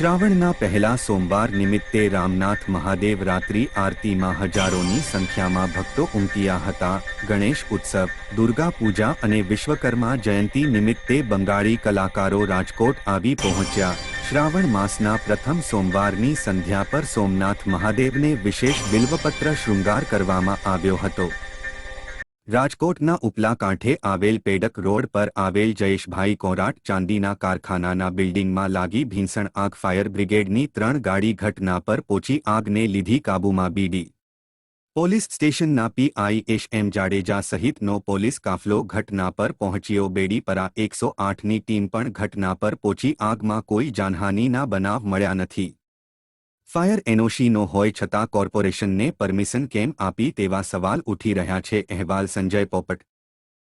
શ્રાવણના પહેલા સોમવાર નિમિત્તે રામનાથ મહાદેવ રાત્રિ આરતીમાં હજારોની સંખ્યામાં ભક્તો ઉમટ્યા હતા. ગણેશ ઉત્સવ, દુર્ગા પૂજા અને વિશ્વકર્મા જયંતી નિમિત્તે બંગાળી કલાકારો રાજકોટ આવી પહોંચ્યા. શ્રાવણ માસના પ્રથમ સોમવારની સંધ્યા પર સોમનાથ મહાદેવને વિશેષ બિલ્વપત્ર શૃંગાર કરવામાં આવ્યો હતો. રાજકોટના ઉપલા કાંઠે આવેલ પેડક રોડ પર આવેલ જયેશભાઈ કોરાટ ચાંદીના કારખાનાના બિલ્ડિંગમાં લાગી ભીંસણ આગ ફાયર બ્રિગેડની ત્રણ ગાડી ઘટના પર પહોંચી આગને લીધી કાબૂમાં બીડી. પોલીસ સ્ટેશનના પીઆઈ એશ એમ જાડેજા સહિતનો પોલીસ કાફલો ઘટના પર પહોંચ્યો. બેડીપરા એકસો આઠની ટીમ પણ ઘટના પર પહોંચી આગમાં કોઈ જાનહાનિના બનાવ મળ્યા નથી. ફાયર એનઓશીનો હોય છતાં કોર્પોરેશનને પરમિશન કેમ આપી તેવા સવાલ ઉઠી રહ્યા છે? અહેવાલ સંજય પોપટ